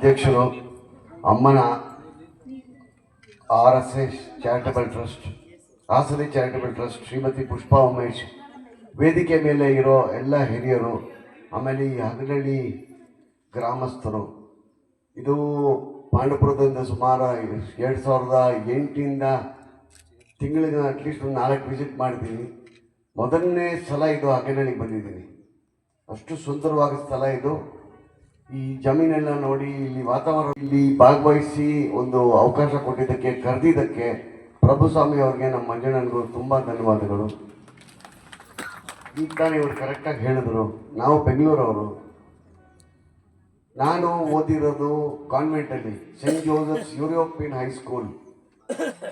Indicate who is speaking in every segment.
Speaker 1: ಅಧ್ಯಕ್ಷರು ಅಮ್ಮನ R S S charitable trust, ಹಾಸನಿ charitable trust, Shrimati Pushpa Umesh, ವೇದಿಕೆ ಮೇಲೆ ಇರೋ ಎಲ್ಲ ಹಿರಿಯರು, ಆಮೇಲೆ ಈ ಹಗಲಳ್ಳಿ ಗ್ರಾಮಸ್ಥರು. ಇದು ಪಾಂಡಪುರದಿಂದ ಸುಮಾರು ಎರಡು ಸಾವಿರದ ಎಂಟಿಂದ ತಿಂಗಳಿಗೆ ಅಟ್ಲೀಸ್ಟ್ ಒಂದು ನಾಲ್ಕು ವಿಸಿಟ್ ಮಾಡಿದ್ದೀನಿ. ಮೊದಲನೇ ಸಲ ಇದು ಹಗಲಳ್ಳಿಗೆ ಬಂದಿದ್ದೀನಿ. ಅಷ್ಟು ಸುಂದರವಾದ ಸ್ಥಳ ಇದು. ಈ ಜಮೀನೆಲ್ಲ ನೋಡಿ, ಇಲ್ಲಿ ವಾತಾವರಣ ಇಲ್ಲಿ ಭಾಗವಹಿಸಿ ಒಂದು ಅವಕಾಶ ಕೊಟ್ಟಿದ್ದಕ್ಕೆ, ಕರೆದಿದ್ದಕ್ಕೆ ಪ್ರಭುಸ್ವಾಮಿ ಅವ್ರಿಗೆ ನಮ್ಮ ಮಂಜಣ್ಣನಿಗೂ ತುಂಬ ಧನ್ಯವಾದಗಳು. ಈಗ ತಾನೇ ಇವರು ಕರೆಕ್ಟಾಗಿ ಹೇಳಿದ್ರು. ನಾವು ಬೆಂಗಳೂರವರು. ನಾನು ಓದಿರೋದು ಕಾನ್ವೆಂಟಲ್ಲಿ Saint Joseph's European high school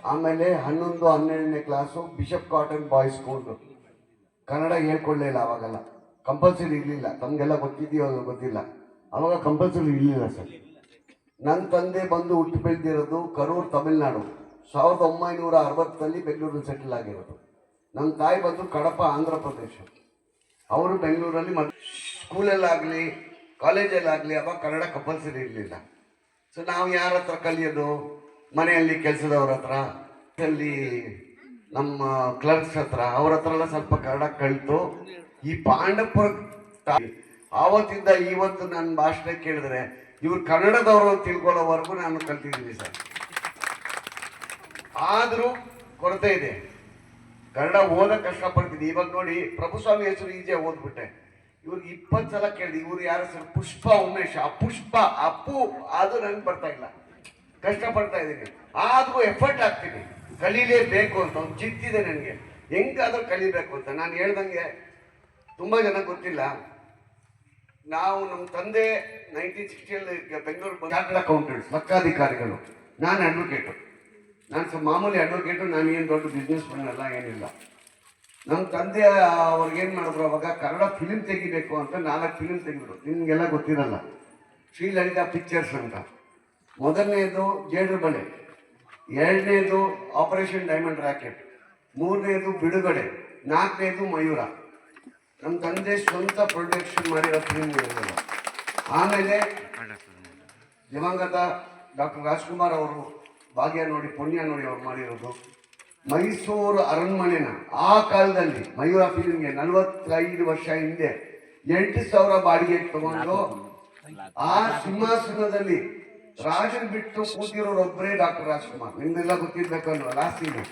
Speaker 1: ಆಮೇಲೆ ಹನ್ನೊಂದು, ಹನ್ನೆರಡನೇ class Bishop Cotton Boys School Kannada ಹೇಳ್ಕೊಳ್ಳೇ ಇಲ್ಲ ಅವಾಗೆಲ್ಲ. ಕಂಪಲ್ಸರಿ ಇರಲಿಲ್ಲ. ತಮಗೆಲ್ಲ ಗೊತ್ತಿದೆಯೋ, ಗೊತ್ತಿಲ್ಲ. ಅವಾಗ ಕಂಪಲ್ಸರಿ ಇರಲಿಲ್ಲ ಸರ್ ನನ್ನ ತಂದೆ ಬಂದು ಹುಟ್ಟಿ ಬೆಳೆದಿರೋದು ಕರೂರು, ತಮಿಳ್ನಾಡು. ಸಾವಿರದ ಒಂಬೈನೂರ ಅರವತ್ತಲ್ಲಿ ಬೆಂಗಳೂರಲ್ಲಿ ಸೆಟಲ್ ಆಗಿರೋದು. ನನ್ನ ತಾಯಿ ಬಂದು ಕಡಪ, ಆಂಧ್ರ ಪ್ರದೇಶ. ಅವರು ಬೆಂಗಳೂರಲ್ಲಿ ಮ ಸ್ಕೂಲಲ್ಲಾಗಲಿ ಕಾಲೇಜಲ್ಲಾಗಲಿ ಅವಾಗ ಕನ್ನಡ ಕಂಪಲ್ಸರಿ ಇರಲಿಲ್ಲ. ಸೊ ನಾವು ಯಾರ ಹತ್ರ ಕಲಿಯೋದು? ಮನೆಯಲ್ಲಿ ಕೆಲಸದವ್ರ ಹತ್ರ? ಅಲ್ಲಿ ನಮ್ಮ ಕ್ಲರ್ಕ್ಸ್ ಹತ್ರ. ಅವ್ರ ಹತ್ರ ಎಲ್ಲ ಸ್ವಲ್ಪ ಕನ್ನಡ ಕಲಿತು. ಈ ಪಾಂಡಪುರ ಆವತ್ತಿಂದ ಇವತ್ತು ನನ್ನ ಭಾಷಣ ಕೇಳಿದ್ರೆ ಇವ್ರು ಕನ್ನಡದವರು ಅಂತ ತಿಳ್ಕೊಳ್ಳೋವರೆಗೂ ನಾನು ಕಲ್ತಿದ್ದೀನಿ ಸರ್. ಆದರೂ ಕೊರತೆ ಇದೆ. ಕನ್ನಡ ಓದಕ್ಕೆ ಕಷ್ಟಪಡ್ತೀನಿ. ಇವಾಗ ನೋಡಿ ಪ್ರಭುಸ್ವಾಮಿ ಹೆಸರು ಈಜೆ ಓದ್ಬಿಟ್ಟೆ. ಇವ್ರಿಗೆ ಇಪ್ಪತ್ತು ಸಲ ಕೇಳಿದೆ. ಇವ್ರು ಯಾರ ಹೆಸರು ಪುಷ್ಪ ಉಮೇಶ್. ಆ ಪುಷ್ಪ ಅಪ್ಪು ಅದು ನನಗೆ ಬರ್ತಾ ಇಲ್ಲ. ಕಷ್ಟಪಡ್ತಾ ಇದ್ದೀನಿ. ಆದರೂ ಎಫರ್ಟ್ ಆಗ್ತೀನಿ ಕಲೀಲೇಬೇಕು ಅಂತ ಒಂದು ಚಿತ್ತಿದೆ ನನಗೆ. ಹೆಂಗಾದ್ರೂ ಕಲಿಬೇಕು ಅಂತ. ನಾನು ಹೇಳ್ದಂಗೆ ತುಂಬ ಜನ ಗೊತ್ತಿಲ್ಲ. ನಾವು ನಮ್ಮ ತಂದೆ ನೈನ್ಟೀನ್ ಸಿಕ್ಸ್ಟಿಯಲ್ಲಿ ಬೆಂಗಳೂರು ಚಾರ್ಟರ್ಡ್ ಅಕೌಂಟೆಂಟ್ಸ್ ಲೆಕ್ಕಾಧಿಕಾರಿಗಳು ನಾನು ಅಡ್ವೊಕೇಟು ನಾನು ಸ್ವಲ್ಪ ಮಾಮೂಲಿ ಅಡ್ವೊಕೇಟು ನಾನು ಏನು ದೊಡ್ಡ ಬಿಸ್ನೆಸ್ ಅಲ್ಲ, ಏನಿಲ್ಲ. ನಮ್ಮ ತಂದೆ ಅವ್ರಿಗೇನು ಮಾಡಿದ್ರು ಅವಾಗ, ಕನ್ನಡ ಫಿಲಿಮ್ ತೆಗಿಬೇಕು ಅಂತ ನಾಲ್ಕು ಫಿಲಿಮ್ ತೆಗೆದ್ರು. ನಿಮಗೆಲ್ಲ ಗೊತ್ತಿರಲ್ಲ. ಶ್ರೀಲಲಿತಾ ಪಿಕ್ಚರ್ಸ್ ಅಂತ. ಮೊದಲನೇದು ಜೇಡ್ರ ಬಳೆ. ಎರಡನೇದು ಆಪರೇಷನ್ ಡೈಮಂಡ್ ರಾಕೆಟ್ ಮೂರನೇದು ಬಿಡುಗಡೆ. ನಾಲ್ಕನೇದು ಮಯೂರ. ನಮ್ಮ ತಂದೆ ಸ್ವಂತ ಪ್ರೊಡಕ್ಷನ್ ಮಾಡಿರೋ ಫಿಲ್ಮ್ ಇರೋದಿಲ್ಲ ಆಮೇಲೆ ದಿವಂಗತ ಡಾಕ್ಟರ್ ರಾಜ್ಕುಮಾರ್ ಅವರು ಭಾಗ್ಯ ನೋಡಿ, ಪುಣ್ಯ ನೋಡಿ ಅವ್ರು ಮಾಡಿರೋದು. ಮೈಸೂರು ಅರಣ್ಮನೆನ ಆ ಕಾಲದಲ್ಲಿ, ಮಯೂರ ಫಿಲ್ಮ್ಗೆ ನಲವತ್ತೈದು ವರ್ಷ ಹಿಂದೆ ಎಂಟು ಸಾವಿರ ಬಾಡಿಗೆ ತಗೊಂಡು ಆ ಸಿಂಹಾಸನದಲ್ಲಿ ರಾಜನ್ ಬಿಟ್ಟು ಕೂತಿರೋರೊಬ್ಬರೇ ಡಾಕ್ಟರ್ ರಾಜ್ಕುಮಾರ್. ನಿಮ್ದೆಲ್ಲ ಗೊತ್ತಿರ್ಬೇಕು ಅಲ್ವಾ ಲಾಸ್ಟ್ ಸೀನು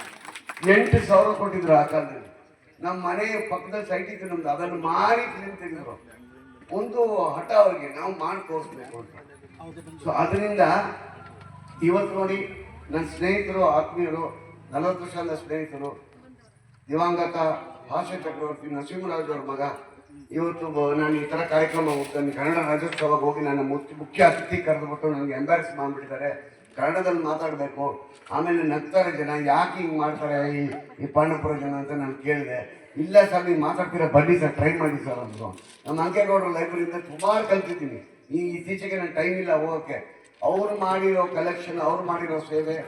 Speaker 1: ಎಂಟು ಸಾವಿರ ಕೊಟ್ಟಿದ್ರು ಆ ಕಾಲದಲ್ಲಿ. ನಮ್ಮ ಮನೆಯ ಪಕ್ಕದಲ್ಲಿ ಸೈಟ್ ಇತ್ತು ನಮ್ದು. ಅದನ್ನು ಮಾರಿ ತೆಗೆದ್ರು. ಒಂದು ಹಠ ಅವ್ರಿಗೆ, ನಾವು ಮಾಡಿ ತೋರಿಸ್ಬೇಕು ಅಂತ. ಸೊ ಅದರಿಂದ ಇವತ್ತು ನೋಡಿ ನನ್ನ ಸ್ನೇಹಿತರು, ಆತ್ಮೀಯರು, ನಲವತ್ತು ವರ್ಷದ ಸ್ನೇಹಿತರು, ದಿವಂಗತ ಭಾಷೆ ಚಕ್ರವರ್ತಿ ನರಸಿಂಹರಾಜ್ ಅವ್ರ ಮಗ, ಇವತ್ತು ನಾನು ಈ ಥರ ಕಾರ್ಯಕ್ರಮ ಹೋಗ್ತಾನೆ ಕನ್ನಡ ರಾಜ್ಯೋತ್ಸವಕ್ಕೆ ಹೋಗಿ ನನ್ನ ಮುಖ್ಯ ಅತಿಥಿ ಕರೆದುಬಿಟ್ಟು ನನಗೆ ಎಂಬಾರಿಸ್ ಮಾಡಿಬಿಟ್ಟಿದ್ದಾರೆ. ಕನ್ನಡದಲ್ಲಿ ಮಾತಾಡಬೇಕು. ಆಮೇಲೆ ನಗ್ತಾರೆ ಜನ, ಯಾಕೆ ಹಿಂಗೆ ಮಾಡ್ತಾರೆ, ಈ ಈ ಪಾಂಡಪುರ ಜನ ಅಂತ ನಾನು ಕೇಳಿದೆ. ಇಲ್ಲ ಸರ್, ನೀವು ಮಾತಾಡ್ತೀರಾ, ಬನ್ನಿ ಸರ್, ಟ್ರೈ ಮಾಡಿ ಸರ್ ಅಂದರು ನಮ್ಮ ಅಂಕೇಗೌಡರ ಲೈಬ್ರರಿಯಿಂದ ಸುಮಾರು ಕಲ್ತಿದ್ದೀನಿ. ಈ ಇತ್ತೀಚೆಗೆ ನಾನು ಟೈಮ್ ಇಲ್ಲ ಹೋಗೋಕ್ಕೆ. ಅವ್ರು ಮಾಡಿರೋ ಕಲೆಕ್ಷನ್ ಅವ್ರು ಮಾಡಿರೋ ಸೇವೆ,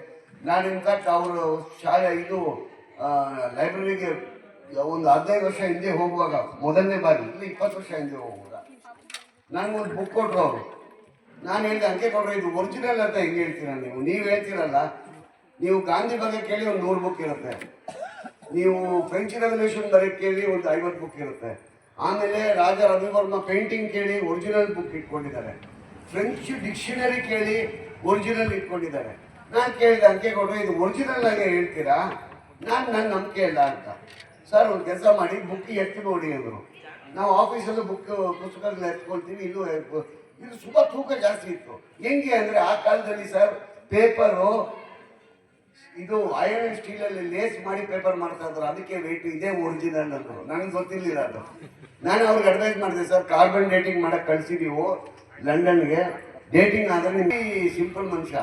Speaker 1: ನಾನು ಇನ್ಫ್ಯಾಕ್ಟ್ ಅವರು ಶಾಲೆ ಇದು ಲೈಬ್ರರಿಗೆ ಒಂದು ಹದಿನೈದು ವರ್ಷ ಹಿಂದೆ ಹೋಗುವಾಗ, ಮೊದಲನೇ ಬಾರಿ ಇಲ್ಲಿ ಇಪ್ಪತ್ತು ವರ್ಷ ಹಿಂದೆ ಹೋಗುವಾಗ ನನಗೊಂದು ಬುಕ್ ಕೊಟ್ಟರು ಅವರು. ನಾನು ಹೇಳಿದೆ ಅಂಕೆ ಕೊಡ್ರೆ ಇದು ಒರಿಜಿನಲ್ ಅಂತ ಹೆಂಗೆ ಹೇಳ್ತೀರ ನೀವು? ನೀವು ಹೇಳ್ತೀರಲ್ಲ. ನೀವು ಗಾಂಧಿ ಬಗ್ಗೆ ಕೇಳಿ ಒಂದು ನೂರು ಬುಕ್ ಇರುತ್ತೆ. ನೀವು ಫ್ರೆಂಚ್ ರೆವಲ್ಯೂಷನ್ ಬಗ್ಗೆ ಕೇಳಿ ಒಂದು ಐವತ್ತು ಬುಕ್ ಇರುತ್ತೆ. ಆಮೇಲೆ ರಾಜ ರವಿವರ್ಮ ಪೇಂಟಿಂಗ್ ಕೇಳಿ ಒರಿಜಿನಲ್ ಬುಕ್ ಇಟ್ಕೊಂಡಿದ್ದಾರೆ. ಫ್ರೆಂಚ್ ಡಿಕ್ಷನರಿ ಕೇಳಿ ಒರಿಜಿನಲ್ ಇಟ್ಕೊಂಡಿದ್ದಾರೆ. ನಾನು ಕೇಳಿದೆ ಅಂಕೆ ಕೊಟ್ಟರೆ ಇದು ಒರಿಜಿನಲ್ ಆಗಿ ಹೇಳ್ತೀರಾ? ನಾನು ನನ್ನ ನಂಬಿಕೆ ಇಲ್ಲ ಅಂತ. ಸರ್ ಒಂದು ಕೆಲಸ ಮಾಡಿ ಬುಕ್ ಎತ್ತು ನೋಡಿ ಅಂದರು. ನಾವು ಆಫೀಸಲ್ಲೂ ಬುಕ್ ಪುಸ್ತಕಗಳು ಎತ್ಕೊಳ್ತೀವಿ, ಇಲ್ಲೂ ಇದು ತುಂಬ ತೂಕ ಜಾಸ್ತಿ ಇತ್ತು. ಹೆಂಗೆ ಅಂದರೆ ಆ ಕಾಲದಲ್ಲಿ ಸರ್ ಪೇಪರು ಇದು ಐರನ್ ಸ್ಟೀಲ್ ಅಲ್ಲಿ ಲೇಸ್ ಮಾಡಿ ಪೇಪರ್ ಮಾಡ್ತಾ ಇದ್ರು. ಅದಕ್ಕೆ ವೆಯ್ಟ್ ಇದೇ ಒರಿಜಿನಲ್ ಅಂದ್ರು ನನಗೆ ಗೊತ್ತಿರ್ಲಿಲ್ಲ ಅದು. ನಾನು ಅವ್ರಿಗೆ ಅಡ್ವೈಸ್ ಮಾಡಿದೆ, ಸರ್ ಕಾರ್ಬನ್ ಡೇಟಿಂಗ್ ಮಾಡಕ್ ಲಂಡನ್ ಲಂಡನ್ಗೆ. ಡೇಟಿಂಗ್ ಆದ್ರೆ ನಿಮ್ಗೆ ಸಿಂಪಲ್ ಮನುಷ್ಯ.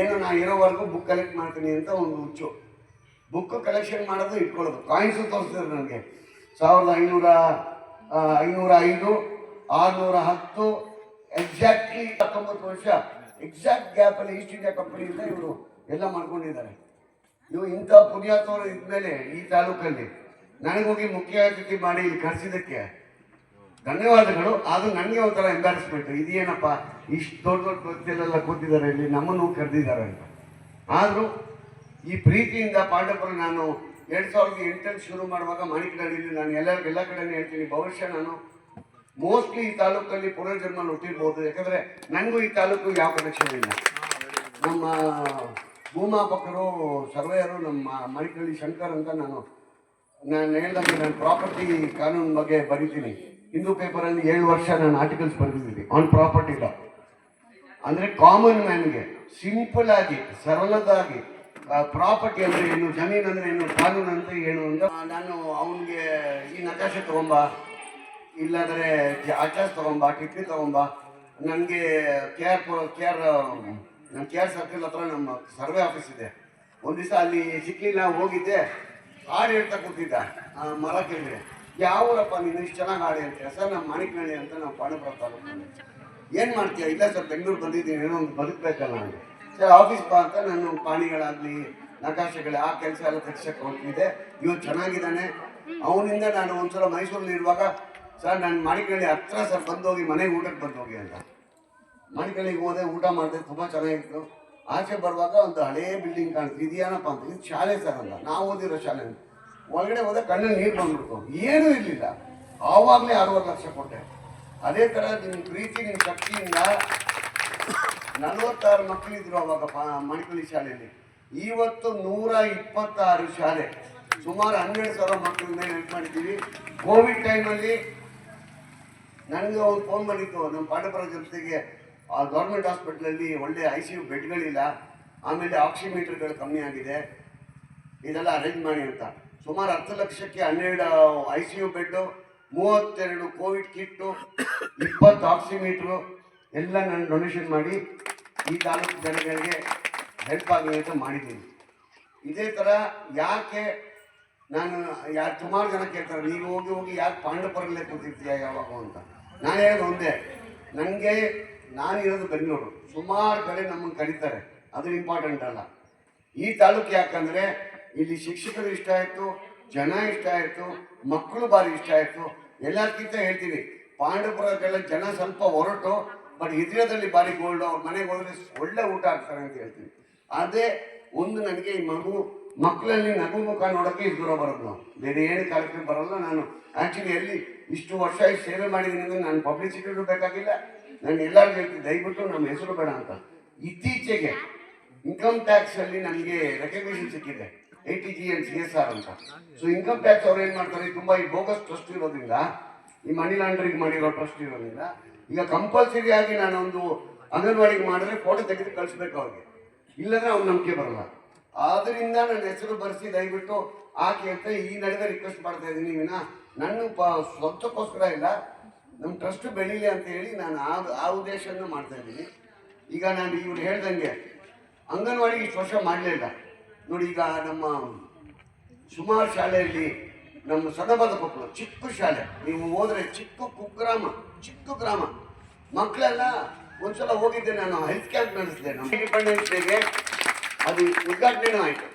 Speaker 1: ಏನು ನಾ ಇರೋವರೆಗೂ ಬುಕ್ ಕಲೆಕ್ಟ್ ಮಾಡ್ತೀನಿ ಅಂತ ಒಂದು ಹುಚ್ಚು. ಬುಕ್ ಕಲೆಕ್ಷನ್ ಮಾಡೋದು ಇಟ್ಕೊಳ್ಳೋದು. ಕಾಯಿನ್ಸು ತೋರಿಸಿದ್ರು ನನಗೆ. ಸಾವಿರದ ಐನೂರ ಐನೂರ ಐದು, ಆರುನೂರ ಹತ್ತು ಎಕ್ಸಾಕ್ಟ್ಲಿ ಹತ್ತೊಂಬತ್ತು ವರ್ಷ. ಎಕ್ಸಾಕ್ಟ್ ಗ್ಯಾಪಲ್ಲಿ ಈಸ್ಟ್ ಇಂಡಿಯಾ ಕಂಪನಿಯಿಂದ ಇವರು ಎಲ್ಲ ಮಾಡ್ಕೊಂಡಿದ್ದಾರೆ. ನೀವು ಇಂಥ ಪುಣ್ಯಾತ್ಮರು ಇದ್ಮೇಲೆ ಈ ತಾಲೂಕಲ್ಲಿ ನನಗೋಗಿ ಮುಖ್ಯ ಅತಿಥಿ ಮಾಡಿ ಇಲ್ಲಿ ಕರೆಸಿದ್ದಕ್ಕೆ ಧನ್ಯವಾದಗಳು. ಅದು ನನಗೆ ಒಂಥರ ಎಂಬಾರಸ್ಮೆಂಟ್ ಇದೇನಪ್ಪ, ಇಷ್ಟು ದೊಡ್ಡ ದೊಡ್ಡ ವ್ಯಕ್ತಿಯಲ್ಲೆಲ್ಲ ಕೂತಿದ್ದಾರೆ ಇಲ್ಲಿ, ನಮ್ಮನ್ನು ಕರೆದಿದ್ದಾರೆ ಅಂತ. ಆದರೂ ಈ ಪ್ರೀತಿಯಿಂದ ಪಾಂಡವರು ನಾನು ಎರಡು ಸಾವಿರದ ಎಂಟಲ್ಲಿ ಶುರು ಮಾಡುವಾಗ ಮಣಿಕಡಲ್ಲಿ ನಾನು ಎಲ್ಲ ಎಲ್ಲ ಕಡೆನೂ ಹೇಳ್ತೀನಿ ಬಹುಶಃ ನಾನು ಮೋಸ್ಟ್ಲಿ ಈ ತಾಲೂಕಲ್ಲಿ ಪುನರ್ಜನ್ಮ ಹುಟ್ಟಿರ್ಬೋದು. ಯಾಕಂದ್ರೆ ನನಗೂ ಈ ತಾಲೂಕು ಯಾವ ಕನೆಕ್ಷನ್ ಇಲ್ಲ. ನಮ್ಮ ಭೂಮಾಪಕರು, ಸರ್ವೇಯರು, ನಮ್ಮ ಮರಿಕಳ್ಳಿ ಶಂಕರ್ ಅಂತ ನಾನು ನಾನು ಹೇಳ್ದಂಗೆ ನಾನು ಪ್ರಾಪರ್ಟಿ ಕಾನೂನು ಬಗ್ಗೆ ಬರೀತೀನಿ. ಹಿಂದೂ ಪೇಪರಲ್ಲಿ ಏಳು ವರ್ಷ ನಾನು ಆರ್ಟಿಕಲ್ಸ್ ಬರೆದಿದ್ದೀನಿ ಆನ್ ಪ್ರಾಪರ್ಟಿ ಲಾ ಅಂದರೆ ಕಾಮನ್ ಮ್ಯಾನ್ಗೆ ಸಿಂಪಲ್ ಆಗಿ, ಸರಳದಾಗಿ ಪ್ರಾಪರ್ಟಿ ಅಂದರೆ ಏನು, ಜಮೀನು ಅಂದರೆ ಏನು, ಕಾನೂನು ಅಂತ ಏನು ಅಂತ ನಾನು ಅವನಿಗೆ ಈ ನಕಾಶೆ ತಗೊಂಬ. ಇಲ್ಲಾಂದರೆ ಅಟ್ಲಾಸ್ ತಗೊಂಬ ಟಿಪ್ಪಿ ತಗೊಂಬ. ನನಗೆ ಕೆ ಆರ್ ಕೆ ಆರ್ ನಮ್ಮ ಕೆ ಆರ್ ಸರ್ಕಲ್ ಹತ್ರ ನಮ್ಮ ಸರ್ವೆ ಆಫೀಸ್ ಇದೆ. ಒಂದು ದಿವಸ ಅಲ್ಲಿ ಸಿಕ್ಲಿಲ್ಲ, ಹೋಗಿದ್ದೆ. ಹಾಡು ಹೇಳ್ತಾ ಕೂತಿದ್ದ. ಮರ ಕೇಳಿದೆ ಯಾವೂರಪ್ಪ ನೀನು ಇಷ್ಟು ಚೆನ್ನಾಗಿ ಹಾಡು ಹೇಳ್ತೀಯ? ಸರ್ ನಮ್ಮ ಮಾಣಿಕನಹಳ್ಳಿ ಅಂತ ನಾವು ಪಾಂಡಪುರ ತಾಲೂಕು ಏನು ಮಾಡ್ತೀಯ? ಇಲ್ಲ ಸರ್, ಬೆಂಗಳೂರು ಬಂದಿದ್ದೀನಿ. ಏನೋ ಒಂದು ಬದುಕಬೇಕಲ್ಲ ನನಗೆ ಸರ್ ಆಫೀಸ್ ಬಾ ಅಂತ ನಾನು ಪಾಣಿಗಳಾಗಲಿ, ನಕಾಶೆಗಳು, ಆ ಕೆಲಸ ಎಲ್ಲ ತೆಗ್ಸಕ್ಕೆ ಹೋಗ್ತಿದ್ದೆ. ಇವನು ಚೆನ್ನಾಗಿದ್ದಾನೆ. ಅವನಿಂದ ನಾನು ಒಂದ್ಸಲ ಮೈಸೂರಲ್ಲಿ ಇರುವಾಗ ಸರ್, ನಾನು ಮಾಡಿಕಳ್ಳಿ ಹತ್ರ ಸರ್ ಬಂದೋಗಿ ಮನೆಗೆ ಊಟಕ್ಕೆ ಬಂದೋಗಿ ಅಂತ. ಮಾಡಿಕಳ್ಳಿಗೆ ಹೋದೆ, ಊಟ ಮಾಡಿದೆ, ತುಂಬ ಚೆನ್ನಾಗಿತ್ತು. ಆಚೆ ಬರುವಾಗ ಒಂದು ಹಳೇ ಬಿಲ್ಡಿಂಗ್ ಕಾಣ್ತು ಇದೇನಪ್ಪ ಅಂತ ಇದು ಶಾಲೆ ಸರ್ ಅಂತ. ನಾವು ಓದಿರೋ ಶಾಲೆ ಒಳಗಡೆ ಹೋದ ಕಣ್ಣು ನೀರು ಬಂದ್ಬಿಡ್ತು. ಏನೂ ಇರಲಿಲ್ಲ. ಆವಾಗಲೇ ಅರವತ್ತು ಲಕ್ಷ ಕೊಟ್ಟೆ. ಅದೇ ಥರ ನಿಮ್ಮ ಪ್ರೀತಿ ನಿಮ್ಮ ಶಕ್ತಿಯಿಂದ ನಲವತ್ತಾರು ಮಕ್ಕಳಿದ್ರು ಅವಾಗ ಮಣಿಕಳ್ಳಿ ಶಾಲೆಯಲ್ಲಿ. ಇವತ್ತು ನೂರ ಇಪ್ಪತ್ತಾರು ಶಾಲೆ. ಸುಮಾರು ಹನ್ನೆರಡು ಸಾವಿರ ಮಕ್ಕಳಿಂದ ಹೆಲ್ಪ್ ಮಾಡಿದ್ದೀವಿ. ಕೋವಿಡ್ ಟೈಮಲ್ಲಿ ನನಗೆ ಒಂದು ಫೋನ್ ಬಂದಿತ್ತು. ನಮ್ಮ ಪಾಂಡಪುರ ಜೊತೆಗೆ ಆ ಗೌರ್ಮೆಂಟ್ ಹಾಸ್ಪಿಟ್ಲಲ್ಲಿ ಒಳ್ಳೆ ಐ ಸಿ ಯು ಬೆಡ್ಗಳಿಲ್ಲ. ಆಮೇಲೆ ಆಕ್ಸಿಮೀಟರ್ಗಳು ಕಮ್ಮಿ ಆಗಿದೆ. ಇದೆಲ್ಲ ಅರೇಂಜ್ ಮಾಡಿ ಅಂತ. ಸುಮಾರು ಹತ್ತು ಲಕ್ಷಕ್ಕೆ ಹನ್ನೆರಡು ಐ ಸಿ ಯು ಬೆಡ್ಡು ಮೂವತ್ತೆರಡು ಕೋವಿಡ್ ಕಿಟ್ಟು ಇಪ್ಪತ್ತು ಆಕ್ಸಿಮೀಟ್ರು ಎಲ್ಲ ನಾನು ಡೊನೇಷನ್ ಮಾಡಿ ಈ ತಾಲೂಕು ಜನಗಳಿಗೆ ಹೆಲ್ಪ್ ಆಗಲಿ ಅಂತ ಮಾಡಿದ್ದೀನಿ. ಇದೇ ಥರ ಯಾಕೆ ನಾನು ಯಾರು, ಸುಮಾರು ಜನ ಕೇಳ್ತಾರೆ, ನೀವು ಹೋಗಿ ಹೋಗಿ ಯಾಕೆ ಪಾಂಡಪುರಲ್ಲೇ ಕೂತಿರ್ತೀಯ ಯಾವಾಗ? ಅಂತ. ನಾನು ಹೇಳೋದು ಒಂದೇ. ನನಗೆ ನಾನು ಇರೋದು ಬೆಂಗಳೂರು ಸುಮಾರು ಕಡೆ ನಮ್ಮನ್ನು ಕರೀತಾರೆ. ಅದು ಇಂಪಾರ್ಟೆಂಟ್ ಅಲ್ಲ. ಈ ತಾಲೂಕು ಯಾಕಂದರೆ ಇಲ್ಲಿ ಶಿಕ್ಷಕರು ಇಷ್ಟ ಆಯಿತು, ಜನ ಇಷ್ಟ ಆಯಿತು ಮಕ್ಕಳು ಭಾರಿ ಇಷ್ಟ ಆಯಿತು. ಎಲ್ಲಕ್ಕಿಂತ ಹೇಳ್ತೀನಿ, ಪಾಂಡವಪುರಕ್ಕೆಲ್ಲ ಜನ ಸ್ವಲ್ಪ ಹೊರಟು, ಬಟ್ ಹಿರಿಯದಲ್ಲಿ ಭಾರಿ ಗೋಲ್ಡ್ ಅವ್ರ ಮನೆಗೆ ಹೋದ್ರೆ ಒಳ್ಳೆ ಊಟ ಹಾಕ್ತಾರೆ ಅಂತ ಹೇಳ್ತೀನಿ. ಅದೇ ಒಂದು ನನಗೆ ಈ ಮಗು ಮಕ್ಕಳಲ್ಲಿ ನಗು ಮುಖ ನೋಡೋಕ್ಕೆ ದೂರ ಬರೋದು ನಾವು. ಬೇರೆ ಏನು ಕಾರ್ಯಕ್ರಮ ಬರಲ್ಲ ನಾನು. ಆ್ಯಕ್ಚುಲಿ ಎಲ್ಲಿ ಇಷ್ಟು ವರ್ಷ ಈ ಸೇವೆ ಮಾಡಿದ್ದೀನಿ ನಾನು ಪಬ್ಲಿಸಿಟಿ ಬೇಕಾಗಿಲ್ಲ. ನಾನು ಎಲ್ಲಾರು ಹೇಳ್ತೀನಿ, ದಯವಿಟ್ಟು ನಮ್ಮ ಹೆಸರು ಬೇಡ ಅಂತ. ಇತ್ತೀಚೆಗೆ ಇನ್ಕಮ್ ಟ್ಯಾಕ್ಸ್ ಅಲ್ಲಿ ನನಗೆ ರೆಕಗ್ನಿಷನ್ ಸಿಕ್ಕಿದೆ A T G N C S R ಅಂತ. ಸೊ ಇನ್ಕಮ್ ಟ್ಯಾಕ್ಸ್ ಅವ್ರು ಏನು ಮಾಡ್ತಾರೆ, ತುಂಬ ಈ ಬೋಗಸ್ ಟ್ರಸ್ಟ್ ಇರೋದ್ರಿಂದ, ಈ ಮನಿ ಲಾಂಡ್ರಿಂಗ್ ಮಾಡಿರೋ ಟ್ರಸ್ಟ್ ಇರೋದ್ರಿಂದ, ಈಗ ಕಂಪಲ್ಸರಿ ಆಗಿ ನಾನೊಂದು ಅಂಗನವಾಡಿಗೆ ಮಾಡಿದ್ರೆ ಫೋಟೋ ತೆಗೆದು ಕಳಿಸ್ಬೇಕು ಅವ್ರಿಗೆ. ಇಲ್ಲದ್ರೆ ಅವ್ನು ನಂಬಿಕೆ ಬರಲ್ಲ. ಆದ್ರಿಂದ ನನ್ನ ಹೆಸರು ಬರೆಸಿ ದಯವಿಟ್ಟು ಹಾಕಿ ಅಂತ ಈ ನಡೆದ ರಿಕ್ವೆಸ್ಟ್ ಮಾಡ್ತಾ ಇದ್ದೀನಿ. ವಿನ ನನ್ನ ಪ, ಸ್ವಂತಕ್ಕೋಸ್ಕರ ಇಲ್ಲ. ನಮ್ಮ ಟ್ರಸ್ಟ್ ಬೆಳೀಲಿ ಅಂತ ಹೇಳಿ ನಾನು ಆ ಆ ಉದ್ದೇಶವನ್ನು ಮಾಡ್ತಾ ಇದ್ದೀನಿ. ಈಗ ನಾನು ಇವ್ರು ಹೇಳ್ದಂಗೆ ಅಂಗನವಾಡಿ ಇಷ್ಟು ವರ್ಷ ಮಾಡಲಿಲ್ಲ ನೋಡಿ, ಈಗ ನಮ್ಮ ಸುಮಾರು ಶಾಲೆಯಲ್ಲಿ ನಮ್ಮ ಸದಬದ ಕೊಪ್ಪಳು ಚಿಕ್ಕ ಶಾಲೆ. ನೀವು ಹೋದರೆ ಚಿಕ್ಕ ಕುಗ್ರಾಮ, ಚಿಕ್ಕ ಗ್ರಾಮ. ಮಕ್ಕಳೆಲ್ಲ ಒಂದ್ಸಲ ಹೋಗಿದ್ದೆ ನಾನು ಹೆಲ್ತ್ ಕ್ಯಾಂಪ್ ನಡೆಸಿದೆ. ನಮ್ಮ ಇಂಡಿಪೆಂಡೆನ್ಸ್ ಡೇಗೆ ಅದು ಉದ್ಘಾಟನೆ ಆಯಿತು.